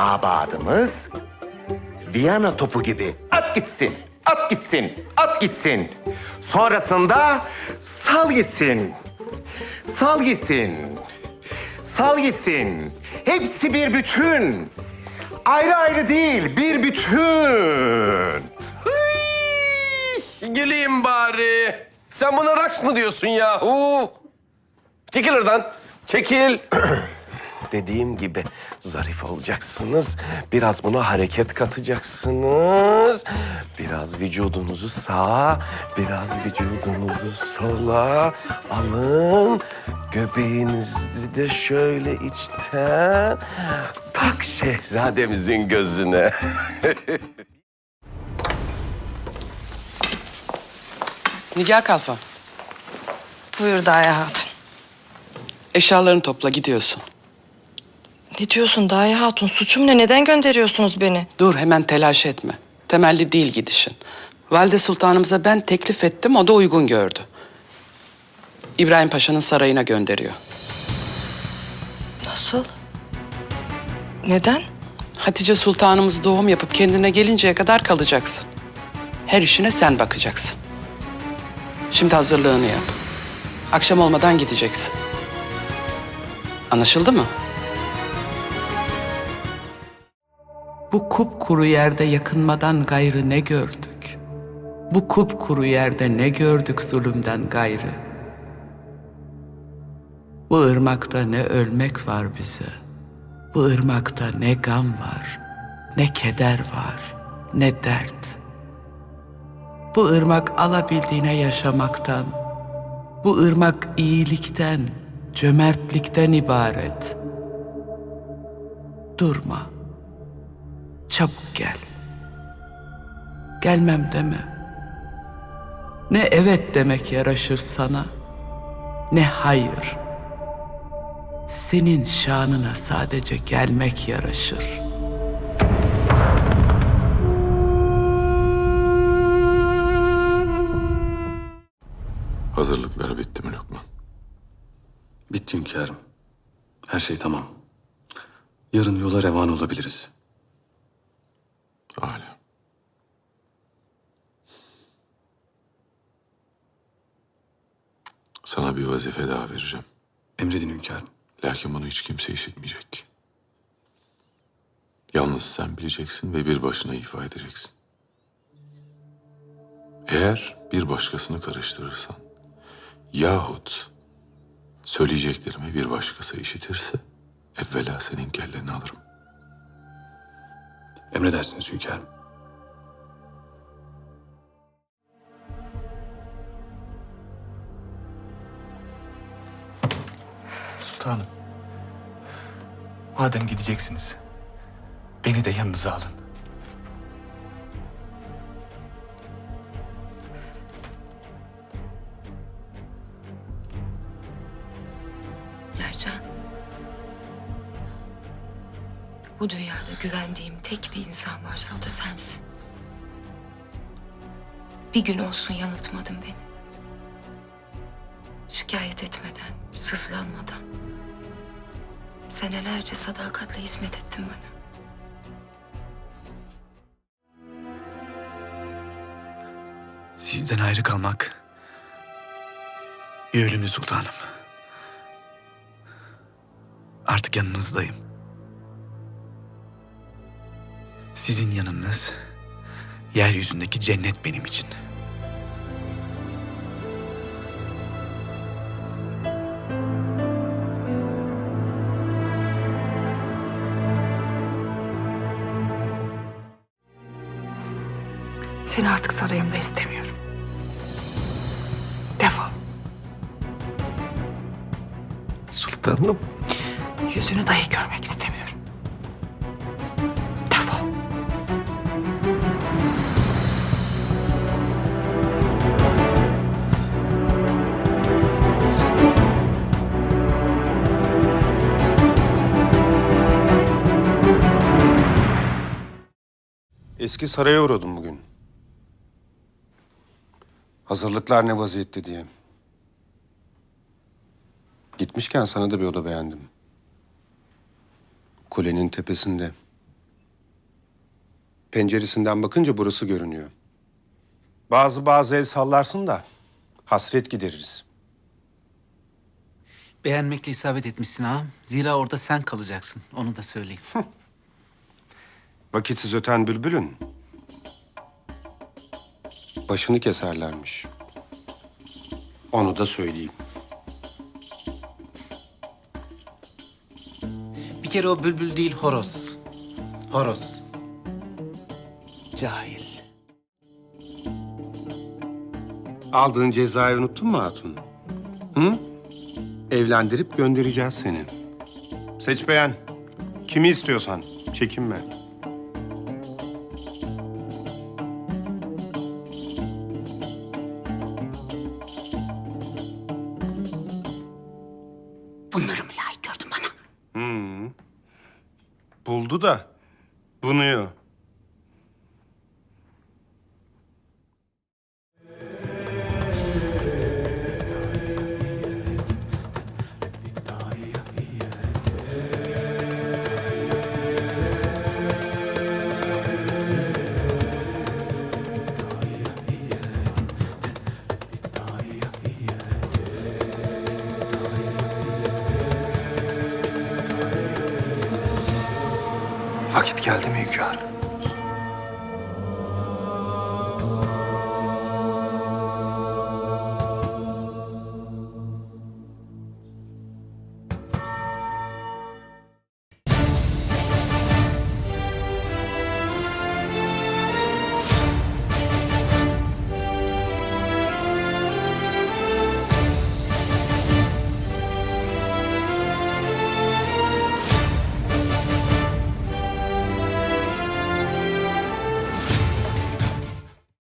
mabadımız Viyana topu gibi at gitsin, at gitsin, at gitsin. Sonrasında sal gitsin, sal gitsin, sal gitsin. Hepsi bir bütün. Ayrı ayrı değil, bir bütün. Hıy, Güleyim bari. Sen buna raks mı diyorsun yahu? Çekil oradan. Çekil. Dediğim gibi zarif olacaksınız. Biraz buna hareket katacaksınız. Biraz vücudunuzu sağa, biraz vücudunuzu sola alın. Göbeğinizi de şöyle içten tak şehzademizin gözüne. Nigar Kalfa, Buyur Daya Hatun. eşyalarını topla gidiyorsun. Ne diyorsun Daya Hatun? Suçum ne? Neden gönderiyorsunuz beni? Dur hemen telaş etme. Temelli değil gidişin. Valide Sultanımıza ben teklif ettim, o da uygun gördü. İbrahim Paşa'nın sarayına gönderiyor. Nasıl? Neden? Hatice Sultanımız doğum yapıp kendine gelinceye kadar kalacaksın. Her işine sen bakacaksın. Şimdi hazırlığını yap. Akşam olmadan gideceksin. Anlaşıldı mı? Bu kupkuru yerde yakınmadan gayrı ne gördük? Bu kupkuru yerde ne gördük zulümden gayrı? Bu ırmakta ne ölmek var bize. Bu ırmakta ne gam var, ne keder var, ne dert. Bu ırmak alabildiğine yaşamaktan, bu ırmak iyilikten, cömertlikten ibaret. Durma. Çabuk gel. Gelmem deme. Ne evet demek yaraşır sana, ne hayır. Senin şanına sadece gelmek yaraşır. Hazırlıkları bitti mi Lokman? Bitti hünkârım. Her şey tamam. Yarın yola revan olabiliriz. Âlâ. Sana bir vazife daha vereceğim. Emredin hünkârım. Lakin bunu hiç kimse işitmeyecek. Yalnız sen bileceksin ve bir başına ifa edeceksin. Eğer bir başkasını karıştırırsan yahut söyleyeceklerimi bir başkası işitirse evvela senin kelleni alırım. Emredersiniz hünkârım. Sultanım. Madem gideceksiniz, beni de yanınıza alın. Bu dünyada güvendiğim tek bir insan varsa o da sensin. Bir gün olsun yanıltmadın beni. Şikayet etmeden, sızlanmadan. Senelerce sadakatle hizmet ettin bana. Sizden ayrı kalmak bir ölümlü sultanım. Artık yanınızdayım. Sizin yanınız yeryüzündeki cennet benim için. Seni artık sarayımda istemiyorum. Defol. Sultanım. Yüzünü dahi görmek istemiyorum. Eski saraya uğradım bugün. Hazırlıklar ne vaziyette diye. Gitmişken sana da bir oda beğendim. Kulenin tepesinde. Penceresinden bakınca burası görünüyor. Bazı bazı el sallarsın da hasret gideririz. Beğenmekle isabet etmişsin ağam. Zira orada sen kalacaksın. Onu da söyleyeyim. Vakitsiz öten bülbülün başını keserlermiş. Onu da söyleyeyim. Bir kere o bülbül değil horoz. Horoz. Cahil. Aldığın cezayı unuttun mu hatun? Hı? Evlendirip göndereceğiz seni. Seç beğen. Kimi istiyorsan. Çekinme. Buldu da bunuyor. Vakit geldi mi hünkârım?